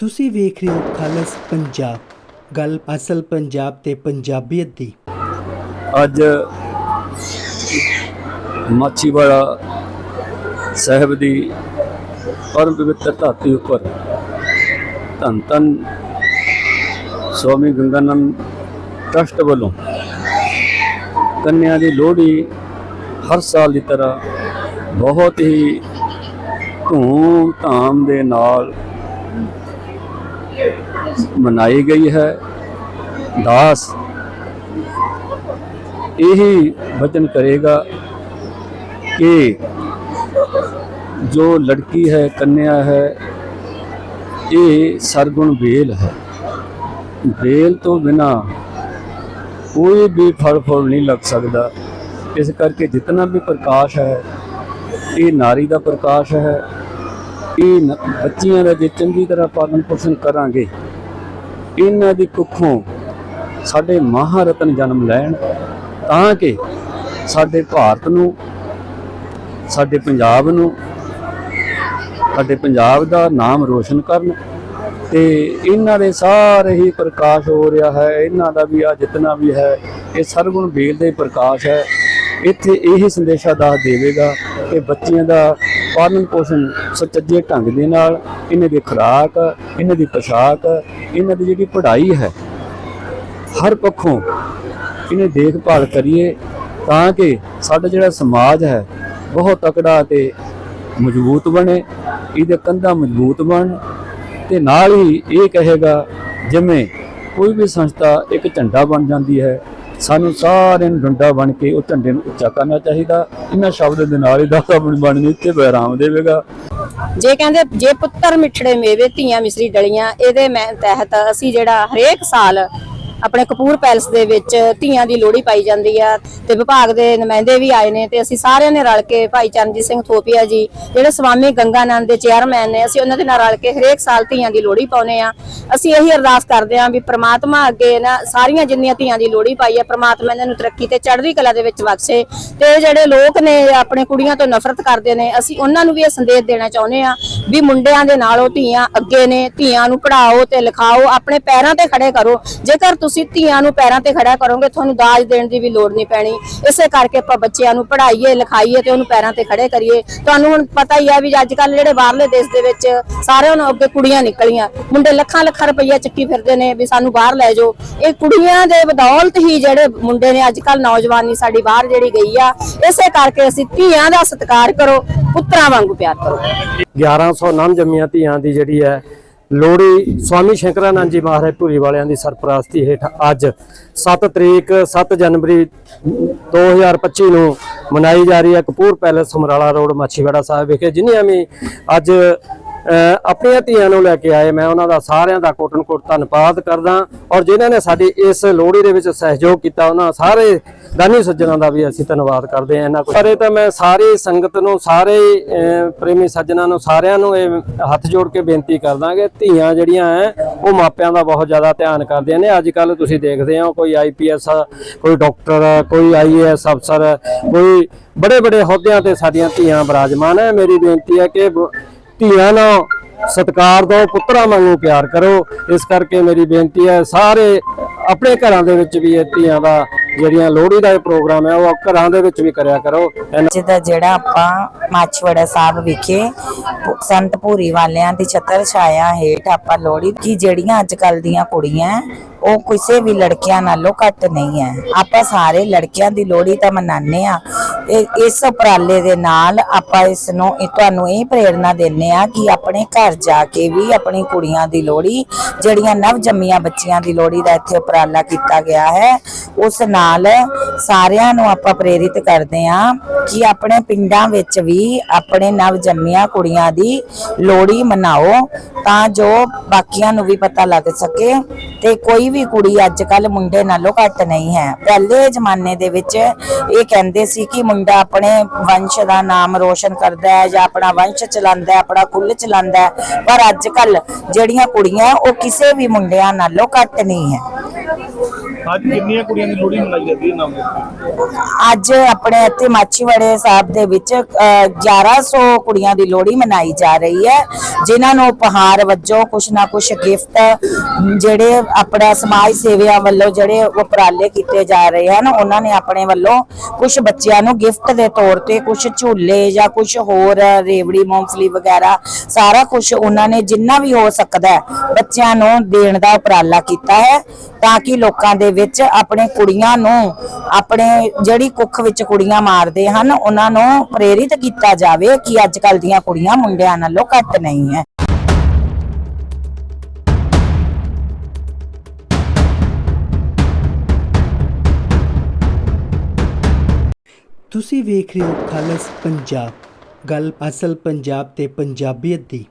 ਤੁਸੀਂ ਵੇਖ ਰਹੇ ਹੋ ਖਾਲਸ ਪੰਜਾਬ। ਗੱਲ ਅਸਲ ਪੰਜਾਬ ਤੇ ਪੰਜਾਬੀਅਤ ਦੀ। ਅੱਜ ਮਾਛੀਵਾੜਾ ਸਾਹਿਬ ਦੀ ਪਰਮ ਪਵਿੱਤਰ ਧਰਤੀ ਉੱਪਰ ਧੰਨ ਧੰਨ ਸਵਾਮੀ ਗੰਗਾਨੰਦ ਟਰਸਟ ਵੱਲੋਂ ਕੰਨਿਆ ਦੀ ਲੋਹੜੀ ਹਰ ਸਾਲ ਦੀ ਤਰ੍ਹਾਂ ਬਹੁਤ ਹੀ ਧੂਮ ਧਾਮ ਦੇ ਨਾਲ ਮਨਾਈ ਗਈ ਹੈ। ਦਾਸ ਇਹੀ ਵਚਨ ਕਰੇਗਾ ਕਿ ਜੋ ਲੜਕੀ ਹੈ, ਕੰਨਿਆ ਹੈ, ਇਹ ਸਰਗੁਣ ਵੇਲ ਹੈ। ਵੇਲ ਤੋਂ ਬਿਨਾ ਕੋਈ ਵੀ ਫਲ ਫੁੱਲ ਨਹੀਂ ਲੱਗ ਸਕਦਾ। ਇਸ ਕਰਕੇ ਜਿਤਨਾ ਵੀ ਪ੍ਰਕਾਸ਼ ਹੈ, ਇਹ ਨਾਰੀ ਦਾ ਪ੍ਰਕਾਸ਼ ਹੈ। ਇਹ ਨ- ਬੱਚੀਆਂ ਦਾ ਜੇ ਚੰਗੀ ਤਰ੍ਹਾਂ ਪਾਲਣ ਪੋਸ਼ਣ ਕਰਾਂਗੇ, ਇਹਨਾਂ ਦੀ ਕੁੱਖੋਂ ਸਾਡੇ ਮਹਾਰਤਨ ਜਨਮ ਲੈਣ, ਤਾਂ ਕਿ ਸਾਡੇ ਭਾਰਤ ਨੂੰ, ਸਾਡੇ ਪੰਜਾਬ ਨੂੰ, ਸਾਡੇ ਪੰਜਾਬ ਦਾ ਨਾਮ ਰੋਸ਼ਨ ਕਰਨ ਤੇ ਇਹਨਾਂ ਦੇ ਸਾਰੇ ਹੀ ਪ੍ਰਕਾਸ਼ ਹੋ ਰਿਹਾ ਹੈ, ਇਹਨਾਂ ਦਾ ਵੀ ਆ ਜਿਤਨਾ ਵੀ ਹੈ, ਇਹ ਸਰਗੁਣ ਬੇਲ ਦੇ ਪ੍ਰਕਾਸ਼ ਹੈ, ਇੱਥੇ ਇਹ ਸੰਦੇਸ਼ਾ ਦੱਸ ਦੇਵੇਗਾ ਕਿ ਬੱਚਿਆਂ ਦਾ ਪਾਲਣ ਪੋਸ਼ਣ ਸੁਚੱਜੇ ਢੰਗ ਦੇ ਨਾਲ, ਇਹਨਾਂ ਦੀ ਖੁਰਾਕ, ਇਹਨਾਂ ਦੀ ਪੋਸ਼ਾਕ, ਇਹਨਾਂ ਦੀ ਜਿਹੜੀ ਪੜ੍ਹਾਈ ਹੈ, ਹਰ ਪੱਖੋਂ ਇਹਨੇ ਦੇਖਭਾਲ ਕਰੀਏ ਤਾਂ ਕਿ ਸਾਡਾ ਜਿਹੜਾ ਸਮਾਜ ਹੈ ਬਹੁਤ ਤਕੜਾ ਤੇ ਮਜ਼ਬੂਤ ਬਣੇ, ਇਹਦੇ ਕੰਧਾਂ ਮਜ਼ਬੂਤ ਬਣ ਤੇ ਨਾਲ ਹੀ ਇਹ ਕਹੇਗਾ, ਜਿਵੇਂ ਕੋਈ ਵੀ ਸੰਸਥਾ ਇੱਕ ਝੰਡਾ ਬਣ ਜਾਂਦੀ ਹੈ ਸਾਨੂੰ ਸਾਰਿਆਂ ਨੂੰ ਡੰਡਾ ਬਣ ਕੇ ਉਹ ਝੰਡੇ ਨੂੰ ਉੱਚਾ ਕਰਨਾ ਚਾਹੀਦਾ। ਇਹਨਾਂ ਸ਼ਬਦ ਦੇ ਨਾਲ ਹੀ ਦਾਤਾ ਬਣ ਬਣ ਇੱਥੇ ਬੈਰਾਮ ਦੇਵੇਗਾ। ਜੇ ਕਹਿੰਦੇ, ਜੇ ਪੁੱਤਰ ਮਿੱਠੜੇ ਮੇਵੇ, ਧੀਆਂ ਮਿਸਰੀ ਡਲੀਆਂ, ਇਹਦੇ ਮੈਂ ਤਹਿਤ ਅਸੀਂ ਜਿਹੜਾ ਹਰੇਕ ਸਾਲ ਆਪਣੇ ਕਪੂਰ ਪੈਲਸ ਦੇ ਵਿੱਚ ਧੀਆਂ ਦੀ ਲੋਹੜੀ ਪਾਈ ਜਾਂਦੀ ਆ ਤੇ ਵਿਭਾਗ ਦੇ ਨੁਮਾਇੰਦੇ ਵੀ ਆਏ ਨੇ ਤੇ ਅਸੀਂ ਸਾਰਿਆਂ ਨੇ ਰਲ ਕੇ ਭਾਈ ਚਰਨਜੀਤ ਸਿੰਘ ਥੋਪੀਆ ਜੀ, ਜਿਹੜੇ ਸਵਾਮੀ ਗੰਗਾਨੰਦ ਦੇ ਚੇਅਰਮੈਨ ਨੇ, ਅਸੀਂ ਉਹਨਾਂ ਦੇ ਨਾਲ ਰਲ ਕੇ ਹਰੇਕ ਸਾਲ ਧੀਆਂ ਦੀ ਲੋਹੜੀ ਪਾਉਨੇ ਆ ਅਸੀਂ ਇਹੀ ਅਰਦਾਸ ਕਰਦੇ ਆ ਵੀ ਪ੍ਰਮਾਤਮਾ ਅੱਗੇ ਨਾ ਸਾਰੀਆਂ ਜਿੰਨੀਆਂ ਧੀਆਂ ਦੀ ਲੋਹੜੀ ਪਾਈ ਆ, ਪ੍ਰਮਾਤਮਾ ਇਹਨਾਂ ਨੂੰ ਤਰੱਕੀ ਤੇ ਚੜ੍ਹਦੀ ਕਲਾ ਦੇ ਵਿੱਚ ਬਖਸ਼ੇ ਤੇ ਜਿਹੜੇ ਲੋਕ ਨੇ ਆਪਣੇ ਕੁੜੀਆਂ ਤੋਂ ਨਫ਼ਰਤ ਕਰਦੇ ਨੇ, ਅਸੀਂ ਉਹਨਾਂ ਨੂੰ ਵੀ ਇਹ ਸੰਦੇਸ਼ ਦੇਣਾ ਚਾਹੁੰਦੇ ਆ ਵੀ ਮੁੰਡਿਆਂ ਦੇ ਨਾਲ ਉਹ ਧੀਆਂ ਅੱਗੇ ਨੇ, ਧੀਆਂ ਨੂੰ ਪੜਾਓ ਤੇ ਲਿਖਾਓ, ਆਪਣੇ ਪੈਰਾਂ ਤੇ ਖੜੇ ਕਰੋ। ਜੇਕਰ ਤੁਸੀਂ ਧੀਆਂ ਨੂੰ ਪੈਰਾਂ ਤੇ ਖੜਾ ਕਰੋਗੇ, ਤੁਹਾਨੂੰ ਦਾਜ ਦੇਣ ਦੀ ਵੀ ਲੋੜ ਨਹੀਂ ਪੈਣੀ। ਇਸੇ ਕਰਕੇ ਆਪਾਂ ਬੱਚਿਆਂ ਨੂੰ ਪੜ੍ਹਾਈਏ, ਲਿਖਾਈਏ ਤੇ ਉਹਨੂੰ ਪੈਰਾਂ ਤੇ ਖੜੇ ਕਰੀਏ। ਤੁਹਾਨੂੰ ਹੁਣ ਪਤਾ ਹੀ ਆ ਵੀ ਅੱਜ ਕੱਲ ਜਿਹੜੇ ਬਾਹਰਲੇ ਦੇਸ਼ ਦੇ ਵਿੱਚ ਸਾਰਿਆਂ ਨੂੰ ਅੱਗੇ ਕੁੜੀਆਂ ਨਿਕਲੀਆਂ। ਮੁੰਡੇ ਲੱਖਾਂ ਲੱਖਾਂ ਰੁਪਈਆ ਚੱਕੀ ਫਿਰਦੇ ਨੇ ਵੀ ਸਾਨੂੰ ਬਾਹਰ ਲੈ ਜਾਓ। ਇਹ ਕੁੜੀਆਂ ਦੇ ਬਦੌਲਤ ਹੀ ਜਿਹੜੇ ਮੁੰਡੇ ਨੇ ਅੱਜ ਕੱਲ ਨੌਜਵਾਨੀ ਸਾਡੀ ਬਾਹਰ ਜਿਹੜੀ ਗਈ ਆ, ਇਸੇ ਕਰਕੇ ਅਸੀਂ ਧੀਆਂ ਦਾ ਸਤਿਕਾਰ ਕਰੋ, ਪੁੱਤਰਾਂ ਵਾਂਗੂ ਪਿਆਰ ਕਰੋ। 1100 ਨਾਮ ਜੰਮੀਆਂ ਧੀਆਂ ਦੀ ਜਿਹੜੀ ਹੈ ਲੋਹੜੀ ਸਵਾਮੀ ਸ਼ੰਕਰਾਨੰਦ ਜੀ ਮਹਾਰਾਜ ਭੂਰੀ ਵਾਲਿਆਂ ਦੀ ਸਰਪ੍ਰਸਤੀ ਹੇਠ ਅੱਜ 7 ਤਰੀਕ 7 ਜਨਵਰੀ 2025 ਨੂੰ ਮਨਾਈ ਜਾ ਰਹੀ ਹੈ ਕਪੂਰ ਪੈਲੇਸ ਸਮਰਾਲਾ ਰੋਡ, ਮਾਛੀਵਾੜਾ ਸਾਹਿਬ ਵਿਖੇ। ਜਿਨ੍ਹਾਂ ਵੀ ਅੱਜ ਆਪਣੀਆਂ ਧੀਆਂ ਨੂੰ ਲੈ ਕੇ ਆਏ ਮੈਂ ਉਹਨਾਂ ਦਾ ਸਾਰਿਆਂ ਦਾ ਕੋਟਨ ਕੋਟ ਧੰਨਵਾਦ ਕਰਦਾ ਔਰ ਜਿਨ੍ਹਾਂ ਨੇ ਸਾਡੀ ਇਸ ਲੋਹੜੀ ਦੇ ਵਿੱਚ ਸਹਿਯੋਗ ਕੀਤਾ, ਉਹਨਾਂ ਸਾਰੇ ਦਾਨੀ ਸੱਜਣਾਂ ਦਾ ਵੀ ਅਸੀਂ ਧੰਨਵਾਦ ਕਰਦੇ ਹਾਂ ਇਹਨਾਂ ਕੋਲ। ਸਾਰੇ ਤਾਂ ਮੈਂ ਸਾਰੀ ਸੰਗਤ ਨੂੰ, ਸਾਰੇ ਪ੍ਰੇਮੀ ਸੱਜਣਾਂ ਨੂੰ, ਸਾਰਿਆਂ ਨੂੰ ਇਹ ਹੱਥ ਜੋੜ ਕੇ ਬੇਨਤੀ ਕਰਦਾ ਕਿ ਧੀਆਂ ਜਿਹੜੀਆਂ ਹੈ ਉਹ ਮਾਪਿਆਂ ਦਾ ਬਹੁਤ ਜ਼ਿਆਦਾ ਧਿਆਨ ਕਰਦੀਆਂ ਨੇ। ਅੱਜ ਕੱਲ ਤੁਸੀਂ ਦੇਖਦੇ ਹੋ ਕੋਈ ਆਈਪੀਐਸ ਕੋਈ ਡਾਕਟਰ, ਕੋਈ ਆਈਏਐਸ ਅਫਸਰ, ਕੋਈ ਬੜੇ ਬੜੇ ਅਹੁਦਿਆਂ ਤੇ ਸਾਡੀਆਂ ਧੀਆਂ ਬਰਾਜਮਾਨ ਹੈ ਮੇਰੀ ਬੇਨਤੀ ਹੈ ਕਿ ਧੀਆਂ ਨੂੰ ਸਤਿਕਾਰ ਦਿਓ ਪੁੱਤਰਾਂ ਵਾਂਗੂ ਪਿਆਰ ਕਰੋ। ਇਸ ਕਰਕੇ ਮੇਰੀ ਬੇਨਤੀ ਹੈ, ਸਾਰੇ ਆਪਣੇ ਘਰਾਂ ਦੇ ਵਿੱਚ ਵੀ ਇਹ ਧੀਆਂ ਦਾ ਜਿਹੜੀਆਂ ਲੋਹੜੀ ਦਾ ਇਹ ਪ੍ਰੋਗਰਾਮ ਹੈ, ਉਹ ਘਰਾਂ ਦੇ ਵਿੱਚ ਵੀ ਕਰਿਆ ਕਰੋ। ਜਿਹਦਾ ਜਿਹੜਾ ਆਪਾਂ ਮਾਛਵੜਾ ਸਾਹਿਬ ਵਿਖੇ ਸੰਤ ਭੂਰੀ ਵਾਲਿਆਂ ਦੀ ਛਤਰ ਛਾਇਆ ਹੇਠ ਆਪਾਂ ਲੋਹੜੀ ਕੀ ਜਿਹੜੀਆਂ ਅੱਜ ਕੱਲ ਦੀਆਂ ਕੁੜੀਆਂ, ਉਹ ਕਿਸੇ ਵੀ ਲੜਕਿਆਂ ਨਾਲੋਂ ਘੱਟ ਨਹੀਂ ਹੈ। ਆਪਾਂ ਸਾਰੇ ਲੜਕਿਆਂ ਦੀ ਲੋਹੜੀ ਤਾਂ ਮਨਾਉਂਦੇ ਆ ਇਸ ਉਪਰਾਲੇ ਦੇ ਨਾਲ ਆਪਾਂ ਇਸ ਨੂੰ ਤੁਹਾਨੂੰ ਇਹ ਪ੍ਰੇਰਣਾ ਦਿੰਨੇ ਆ ਕਿ ਆਪਣੇ ਘਰ ਜਾ ਕੇ ਵੀ ਆਪਣੀ ਕੁੜੀਆਂ ਦੀ ਲੋਹੜੀ, ਜਿਹੜੀਆਂ ਨਵ ਜੰਮੀਆਂ ਬੱਚੀਆਂ ਦੀ ਲੋਹੜੀ ਦਾ ਇੱਥੇ ਉਪਰਾਲਾ ਕੀਤਾ ਗਿਆ ਹੈ ਉਸ ਨਾਲ ਸਾਰਿਆਂ ਨੂੰ ਆਪਾਂ ਪ੍ਰੇਰਿਤ ਕਰਦੇ ਹਾਂ ਕਿ ਆਪਣੇ ਪਿੰਡਾਂ ਵਿੱਚ ਵੀ ਆਪਣੇ ਨਵ ਜੰਮੀਆਂ ਕੁੜੀਆਂ ਦੀ ਲੋਹੜੀ ਮਨਾਓ ਤਾਂ ਜੋ ਬਾਕੀਆਂ ਨੂੰ ਵੀ ਪਤਾ ਲੱਗ ਸਕੇ ਤੇ ਕੋਈ ਵੀ ਕੁੜੀ ਅੱਜ ਕੱਲ ਮੁੰਡੇ ਨਾਲੋਂ ਘੱਟ ਨਹੀਂ ਹੈ। ਪਹਿਲੇ ਜ਼ਮਾਨੇ ਦੇ ਵਿੱਚ ਇਹ ਕਹਿੰਦੇ ਸੀ ਕਿ ਮੁੰਡਾ ਆਪਣੇ ਵੰਸ਼ ਦਾ ਨਾਮ ਰੋਸ਼ਨ ਕਰਦਾ ਹੈ ਜਾਂ ਆਪਣਾ ਵੰਸ਼ ਚਲਾਉਂਦਾ ਹੈ, ਆਪਣਾ ਕੁੱਲ ਚਲਾਉਂਦਾ ਹੈ। ਪਰ ਅੱਜ ਕੱਲ ਜਿਹੜੀਆਂ ਕੁੜੀਆਂ ਉਹ ਕਿਸੇ ਵੀ ਮੁੰਡਿਆਂ ਨਾਲੋਂ ਘੱਟ ਨਹੀਂ ਹੈ। ਅੱਜ ਕਿੰਨੀਆਂ ਕੁੜੀਆਂ ਦੀ ਲੋਹੜੀ ਮਨਾਈ ਜਾਂਦੀ ਹੈ ਨਾਮ ਅੱਜ ਆਪਣੇ ਇੱਥੇ ਮਾਛੀਵਾੜੇ ਸਾਹਿਬ ਦੇ ਵਿੱਚ ਅ, 1100 ਕੁੜੀਆਂ ਦੀ ਲੋਹੜੀ ਮਨਾਈ ਜਾ ਰਹੀ ਹੈ ਜਿਨ੍ਹਾਂ ਨੂੰ ਉਪਹਾਰ ਵਜੋਂ ਕੁਛ ਨਾ ਕੁਛ ਗਿਫਟ ਜਿਹੜੇ ਆਪਣਾ ਸਮਾਜ ਸੇਵੀਆਂ ਵੱਲੋਂ ਜਿਹੜੇ ਉਪਰਾਲੇ ਕੀਤੇ ਜਾ ਰਹੇ ਹਨ ਉਹਨਾਂ ਨੇ ਆਪਣੇ ਵੱਲੋਂ ਕੁਝ ਬੱਚਿਆਂ ਨੂੰ ਗਿਫਟ ਦੇ ਤੌਰ ਤੇ ਕੁਝ ਝੂਲੇ ਜਾਂ ਕੁਝ ਹੋਰ ਰੇਵੜੀ ਮੂੰਗਫਲੀ ਵਗੈਰਾ ਸਾਰਾ ਕੁਝ ਉਹਨਾਂ ਨੇ ਜਿੰਨਾ ਵੀ ਹੋ ਸਕਦਾ ਹੈ, ਬੱਚਿਆਂ ਨੂੰ ਦੇਣ ਦਾ ਉਪਰਾਲਾ ਕੀਤਾ ਹੈ ਤਾਂ ਕਿ ਲੋਕਾਂ ਦੇ ਦੇ ਵਿੱਚ ਆਪਣੇ ਕੁੜੀਆਂ ਨੂੰ, ਆਪਣੇ ਜਿਹੜੀ ਕੁੱਖ ਵਿੱਚ ਕੁੜੀਆਂ ਮਾਰਦੇ ਹਨ, ਉਹਨਾਂ ਨੂੰ ਪ੍ਰੇਰਿਤ ਕੀਤਾ ਜਾਵੇ ਕਿ ਅੱਜ ਕੱਲ ਦੀਆਂ ਕੁੜੀਆਂ ਮੁੰਡਿਆਂ ਨਾਲੋਂ ਘੱਟ ਨਹੀਂ ਹੈ। ਤੁਸੀਂ ਵੇਖ ਰਹੇ ਹੋ ਖਾਲਸ ਪੰਜਾਬ। ਗੱਲ ਅਸਲ ਪੰਜਾਬ ਤੇ ਪੰਜਾਬੀਅਤ ਦੀ।